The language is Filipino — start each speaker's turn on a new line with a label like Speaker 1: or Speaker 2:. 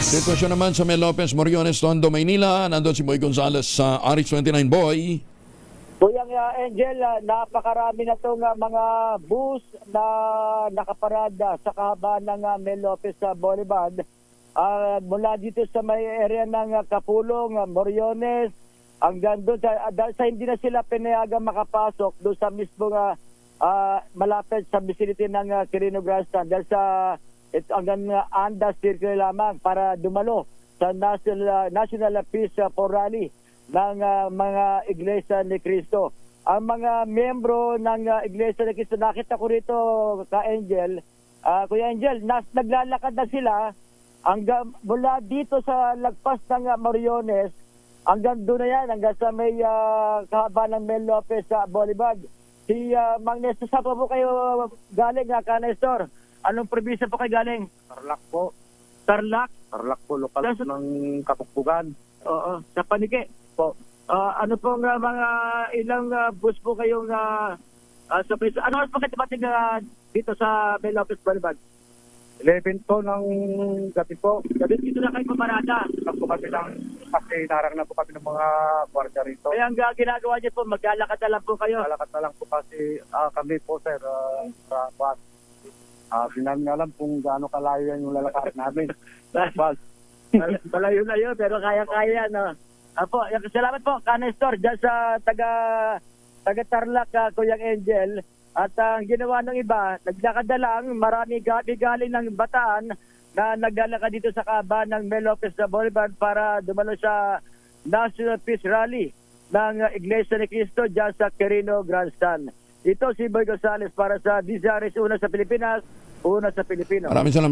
Speaker 1: Sitwasyon naman sa Mel Lopez Moriones, Tondo, Maynila. Nandun si Boy Gonzales sa RH29 Boy.
Speaker 2: Kuyang uh, Angel, uh, napakarami na itong uh, mga bus na nakaparada sa kahaba ng uh, Mel Lopez sa Boulevard. Uh, mula dito sa may area ng uh, Kapulong, uh, Moriones, hanggang doon, sa, uh, sa hindi na sila pinayagang makapasok doon sa mismo uh, uh, malapit sa vicinity ng uh, Quirino Grandstand dahil sa ito hanggang uh, Anda Circle lamang para dumalo sa National, uh, National Peace uh, for Rally ng uh, mga Iglesia ni Cristo. Ang mga miyembro ng uh, Iglesia ni Cristo, nakita ko rito, ka Angel, ah, Kuya Angel, nas, naglalakad na sila hanggang mula dito sa lagpas ng uh, Moriones, hanggang doon na yan, hanggang sa may uh, kahaba ng Mel Lopez sa Boulevard. Si uh, Mang Nestor, saan pa po kayo galing, uh, ka Nestor? Anong probinsya po kayo galing?
Speaker 3: Tarlac po.
Speaker 2: Tarlac?
Speaker 3: Tarlac po, lokal
Speaker 2: Nasa-
Speaker 3: ng Kapukbugan.
Speaker 2: Oo, sa Panike.
Speaker 3: Po.
Speaker 2: Ah, ano pong ah, mga ilang ah, bus po kayong uh, sa place? Ano oras po kayo tumating ah, dito sa Bel Lopez Boulevard?
Speaker 3: 11 po ng gabi po.
Speaker 2: Gabi dito na kayo pumarada.
Speaker 3: Tapos po kami ng, kasi narang na po kami ng mga kwarta rito.
Speaker 2: Kaya ang ginagawa niyo po, maglalakad na lang po kayo.
Speaker 3: Nalakat na lang po kasi ah, kami po sir, uh, sa bus. Ah, di namin alam kung gaano kalayo yan yung lalakad namin. Bus.
Speaker 2: Malayo-layo, pero kaya-kaya, no? Apo, salamat po, Kanestor, dyan sa taga, taga Tarlac, ah, Kuyang Angel. At ang ginawa ng iba, naglakad na lang, marami gabi galing ng bataan na naglalakad dito sa kaba ng Mel Lopez na Boulevard para dumalo sa National Peace Rally ng Iglesia ni Cristo dyan sa Quirino Grandstand. Ito si Boy Gonzales para sa Dizares, una sa Pilipinas, una sa Pilipino.
Speaker 1: Maraming salamat.